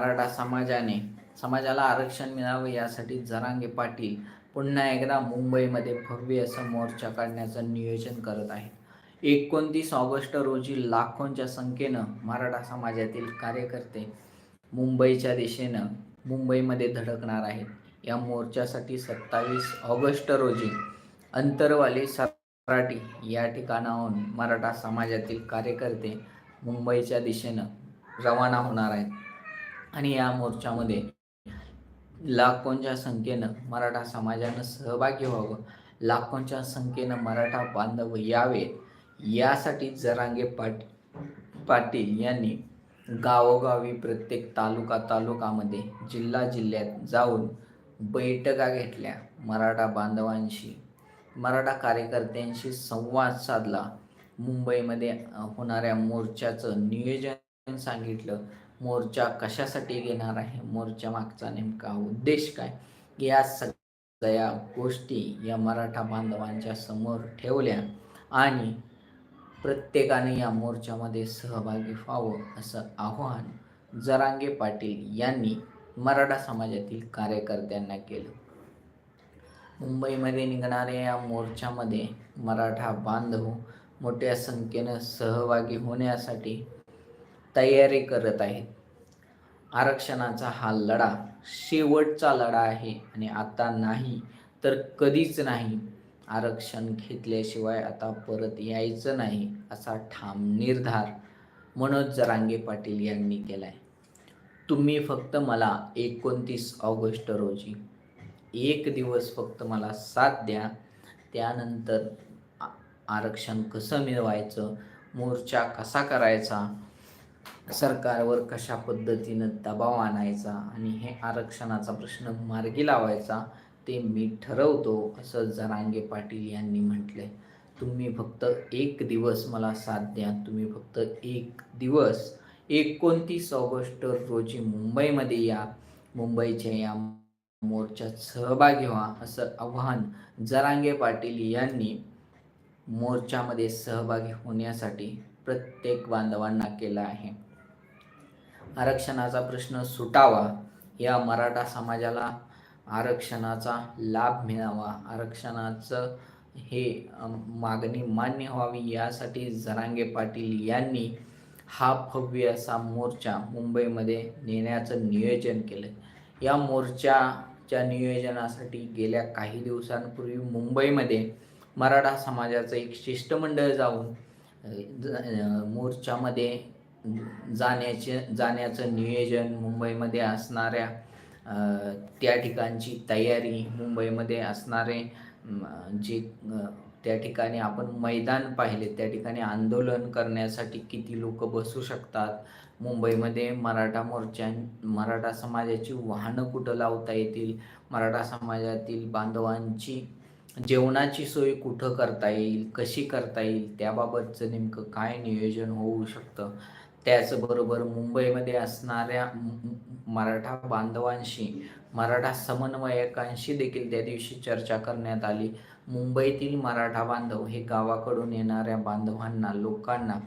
मराठा समाजाने समाजाला आरक्षण मिळावं यासाठी जरांगे पाटील पुन्हा एकदा मुंबईमध्ये भव्य असं मोर्चा काढण्याचं नियोजन करत आहेत. एकोणतीस ऑगस्ट रोजी लाखोंच्या संख्येनं मराठा समाजातील कार्यकर्ते मुंबईच्या दिशेनं मुंबईमध्ये धडकणार आहेत. या मोर्चासाठी सत्तावीस ऑगस्ट रोजी अंतरवाली सराटी या ठिकाणाहून मराठा समाजातील कार्यकर्ते मुंबईच्या दिशेनं रवाना होणार आहेत. आणि या मोर्चामध्ये लाखोंच्या संख्येनं मराठा समाजानं सहभागी व्हावं लाखोंच्या संख्येनं मराठा बांधव यावे यासाठी जरांगे पाट पाटील यांनी गावोगावी प्रत्येक तालुका तालुकामध्ये जिल्हा जिल्ह्यात जाऊन बैठका घेतल्या मराठा बांधवांशी. मराठा कार्यकर्त्यांशी संवाद साधला. मुंबईमध्ये होणाऱ्या मोर्चाचं नियोजन सांगितलं. मोर्चा कशासाठी घेणार आहे? मोर्चा मागचा नेमका उद्देश काय? या सगळ्या गोष्टी या मराठा बांधवांच्या समोर ठेवल्या आणि प्रत्येकाने या मोर्चामध्ये सहभागी व्हावं असं आवाहन जरांगे पाटील यांनी मराठा समाजातील कार्यकर्त्यांना केलं. मुंबईमध्ये निघणाऱ्या या मोर्चामध्ये मराठा बांधव मोठ्या संख्येनं सहभागी होण्यासाठी तयारी करत आहेत आरक्षणाचा हा लढा शेवटचा लढा आहे आणि आता नाही तर कधीच नाही. आरक्षण घेतल्याशिवाय आता परत यायचं नाही असा ठाम निर्धार मनोज जरांगे पाटील यांनी केलाय. तुम्ही फक्त मला एकोणतीस ऑगस्ट रोजी एक दिवस फक्त मला साथ द्या. त्यानंतर आरक्षण कसं मिळवायचं? मोर्चा कसा करायचा? सरकारवर कशा पद्धतीनं दबाव आणायचा आणि हे आरक्षणाचा प्रश्न मार्गी लावायचा ते मी ठरवतो असं जरांगे पाटील यांनी म्हटलंय. तुम्ही फक्त एक दिवस मला साथ द्या. तुम्ही फक्त एक दिवस एकोणतीस ऑगस्ट रोजी मुंबईमध्ये या. मुंबईच्या या मोर्चात सहभागी व्हा असं आव्हान जरांगे पाटील यांनी मोर्चामध्ये सहभागी होण्यासाठी प्रत्येक बांधवांना केलं आहे. आरक्षणाचा प्रश्न सुटावा या मराठा समाजाला आरक्षणाचा लाभ मिळावा. आरक्षणाचं हे मागणी मान्य व्हावी यासाठी जरांगे पाटील यांनी हा भव्य असा मोर्चा मुंबईमध्ये नेण्याचं नियोजन केलं. या मोर्चाच्या नियोजनासाठी गेल्या काही दिवसांपूर्वी मुंबईमध्ये मराठा समाजाचं एक शिष्टमंडळ जाऊन मोर्चामध्ये जाण्याचे जाण्याचं नियोजन मुंबईमध्ये असणाऱ्या त्या ठिकाणची तयारी मुंबईमध्ये असणारे जे त्या ठिकाणी आपण मैदान पाहिले त्या ठिकाणी आंदोलन करण्यासाठी किती लोक बसू शकतात? मुंबईमध्ये मराठा मोर्चा मराठा समाजाची वाहनं कुठं लावता येतील? मराठा समाजातील बांधवांची जेवणाची सोय कुठं करता येईल? कशी करता येईल? त्याबाबतचं नेमकं काय नियोजन होऊ शकतं? त्याचबरोबर मुंबईमध्ये असणाऱ्या मराठा बांधवांशी मराठा समन्वयकांशी देखील त्या दिवशी चर्चा करण्यात आली. मुंबईतील मराठा बांधव हे गावाकडून येणाऱ्या बांधवांना लोकांना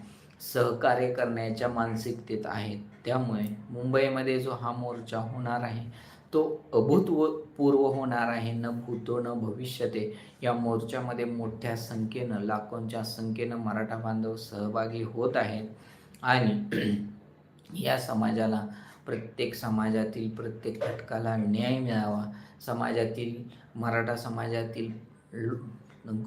सहकार्य करण्याच्या मानसिकतेत आहेत. त्यामुळे मुंबईमध्ये जो हा मोर्चा होणार आहे तो अभूतपूर्व होणार आहे. न भूतो न भविष्यते या मोर्चामध्ये मोठ्या संख्येनं लाखोंच्या संख्येनं मराठा बांधव सहभागी होत आहेत. आणि या समाजाला प्रत्येक समाजातील प्रत्येक घटकाला न्याय मिळावा. समाजातील मराठा समाजातील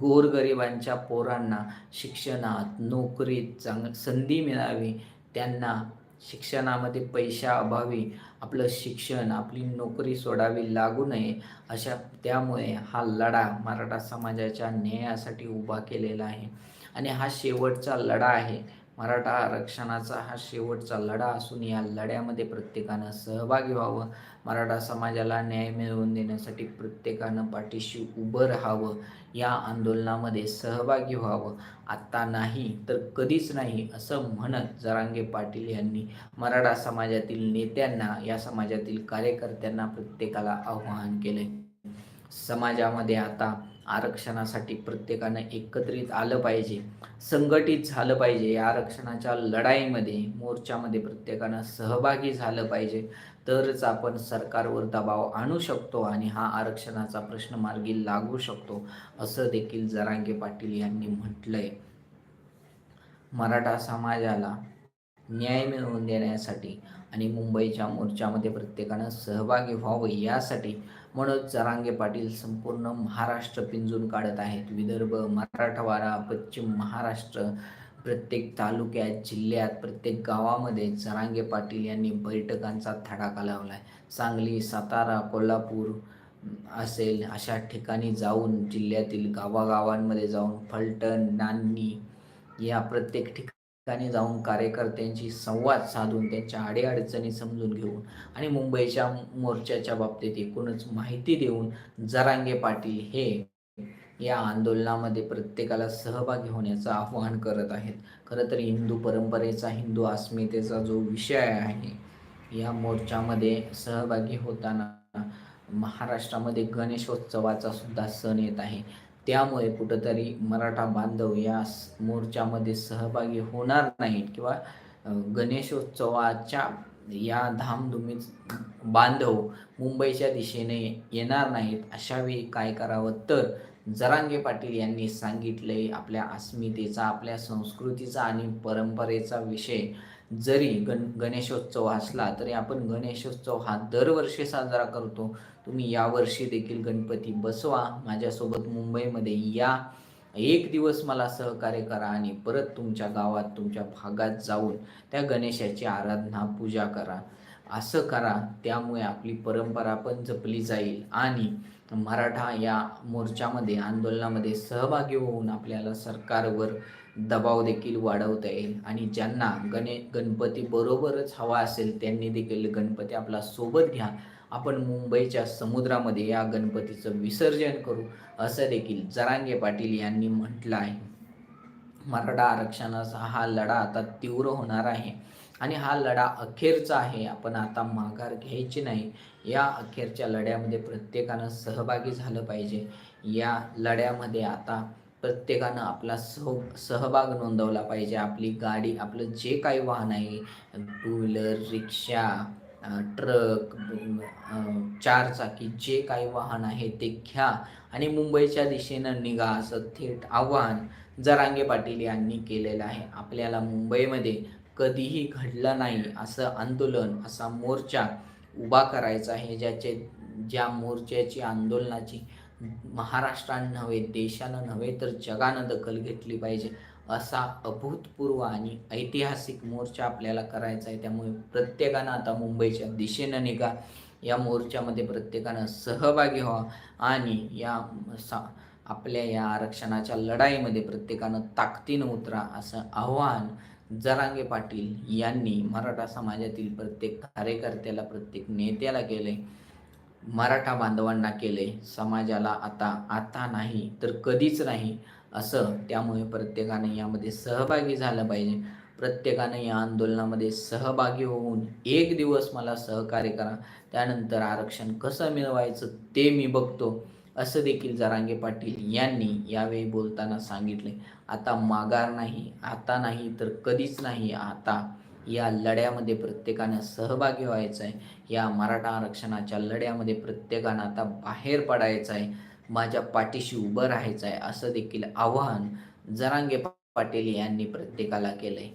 गोरगरिबांच्या पोरांना शिक्षणात नोकरीत चांग संधी मिळावी. त्यांना शिक्षणामध्ये पैशाअभावी आपलं शिक्षण आपली नोकरी सोडावी लागू नये. अशा त्यामुळे हा लढा मराठा समाजाच्या न्यायासाठी उभा केलेला आहे. आणि हा शेवटचा लढा आहे. मराठा आरक्षणाचा हा शेवटचा लढा असून या लढ्यामध्ये प्रत्येकानं सहभागी व्हावं. मराठा समाजाला न्याय मिळवून देण्यासाठी प्रत्येकानं पाठीशी उभं राहावं. या आंदोलनामध्ये सहभागी व्हावं. आत्ता नाही तर कधीच नाही असं म्हणत जरांगे पाटील यांनी मराठा समाजातील नेत्यांना या समाजातील कार्यकर्त्यांना प्रत्येकाला आवाहन केले समाजामध्ये आता आरक्षणासाठी प्रत्येकानं एकत्रित आलं पाहिजे संघटित झालं पाहिजे. या आरक्षणाच्या लढाईमध्ये मोर्चामध्ये प्रत्येकानं सहभागी झालं पाहिजे. तरच आपण सरकारवर दबाव आणू शकतो आणि हा आरक्षणाचा प्रश्न मार्गी लागू शकतो असं देखील जरांगे पाटील यांनी म्हटलंय. मराठा समाजाला न्याय मिळवून देण्यासाठी आणि मुंबईच्या मोर्चामध्ये प्रत्येकानं सहभागी व्हावं यासाठी मनोज जरांगे पाटील संपूर्ण महाराष्ट्र पिंजून काढत आहेत. विदर्भ मराठवाडा पश्चिम महाराष्ट्र प्रत्येक तालुक्यात जिल्ह्यात प्रत्येक गावामध्ये जरांगे पाटील यांनी बैठकांचा धडाका लावला आहे सांगली सातारा कोल्हापूर असेल अशा ठिकाणी जाऊन जिल्ह्यातील गावागावांमध्ये जाऊन फलटण नान्नी या प्रत्येक ठिकाणी जाऊन कार्यकर्त्यांशी संवाद साधून त्यांच्या अडीअडचणी समजून घेऊन आणि मुंबईच्या मोर्चाच्या बाबतीत एकूणच माहिती देऊन जरांगे पाटील हे या आंदोलनामध्ये प्रत्येकाला सहभागी होण्याचं आवाहन करत आहेत. खरं तर हिंदू परंपरेचा हिंदू अस्मितेचा जो विषय आहे या मोर्चामध्ये सहभागी होताना महाराष्ट्रामध्ये गणेशोत्सवाचा सुद्धा सण येत आहे. त्यामुळे कुठंतरी मराठा बांधव या मोर्चामध्ये सहभागी होणार नाहीत किंवा गणेशोत्सवाच्या या धामधुमीत बांधव मुंबईच्या दिशेने येणार नाहीत. अशावेळी काय करावं? तर जरांगे पाटील यांनी सांगितले आपल्या अस्मितेचा आपल्या संस्कृतीचा आणि परंपरेचा विषय जरी गण गणेशोत्सव असला तरी आपण गणेशोत्सव हा दरवर्षी साजरा करतो. तुम्ही यावर्षी देखील गणपती बसवा. माझ्यासोबत मुंबईमध्ये या. एक दिवस मला सहकार्य करा आणि परत तुमच्या गावात तुमच्या भागात जाऊन त्या गणेशाची आराधना पूजा करा. असं करा त्यामुळे आपली परंपरा पण जपली जाईल आणि मराठा या मोर्चामध्ये आंदोलनामध्ये सहभागी होऊन आपल्याला सरकारवर दबाव देखील वाढवता येईल. आणि ज्यांना गणे गणपती बरोबरच हवा असेल त्यांनी देखील गणपती आपला सोबत घ्या. आपण मुंबईच्या समुद्रामध्ये या गणपतीचं विसर्जन करू असं देखील जरांगे पाटील यांनी म्हटलं आहे. मराठा आरक्षणाचा हा लढा आता तीव्र होणार आहे. आणि हा लढा अखेरचा आहे. आपण आता माघार घ्यायची नाही. या अखेरच्या लढ्यामध्ये प्रत्येकानं सहभागी झालं पाहिजे. या लढ्यामध्ये आता प्रत्येकानं आपला सह सहभाग नोंदवला पाहिजे. आपली गाडी आपलं जे काही वाहन आहे टू व्हीलर रिक्षा ट्रक चारचाकी जे काही वाहन आहे ते घ्या. आणि मुंबईच्या दिशेनं निघा असं थेट आव्हान जरांगे पाटील यांनी केलेलं आहे. आपल्याला मुंबईमध्ये कधीही घडलं नाही असं आंदोलन असा मोर्चा उभा करायचा आहे ज्याचे ज्या मोर्चाची आंदोलनाची महाराष्ट्रानं नव्हे देशानं नव्हे तर जगानं दखल घेतली पाहिजे असा अभूतपूर्व आणि ऐतिहासिक मोर्चा आपल्याला करायचा आहे. त्यामुळे प्रत्येकानं आता मुंबईच्या दिशेनं निघा. या मोर्चामध्ये प्रत्येकानं सहभागी व्हा आणि या सा आपल्या या आरक्षणाच्या लढाईमध्ये प्रत्येकानं ताकदीनं उतरा असं आव्हान जरांगे पाटील यांनी मराठा समाजातील प्रत्येक कार्यकर्त्याला प्रत्येक नेत्याला केले मराठा बांधवांना केले. समाजाला आता आता नाही तर कधीच नाही असं त्यामुळे प्रत्येकाने यामध्ये सहभागी झालं पाहिजे. प्रत्येकाने या आंदोलनामध्ये सहभागी होऊन एक दिवस मला सहकार्य करा. त्यानंतर आरक्षण कसं मिळवायचं ते मी बघतो. असं देखील जरांगे पाटील यांनी यावेळी बोलताना सांगितले. आता माघार नाही आता नाही तर कधीच नाही आता या लढ्यामध्ये प्रत्येकानं सहभागी व्हायचं आहे. या मराठा आरक्षणाच्या लढ्यामध्ये प्रत्येकानं आता बाहेर पडायचं आहे. माझ्या पाठीशी उभं राहायचं आहे असं देखील आवाहन जरांगे पाटील यांनी प्रत्येकाला केलं आहे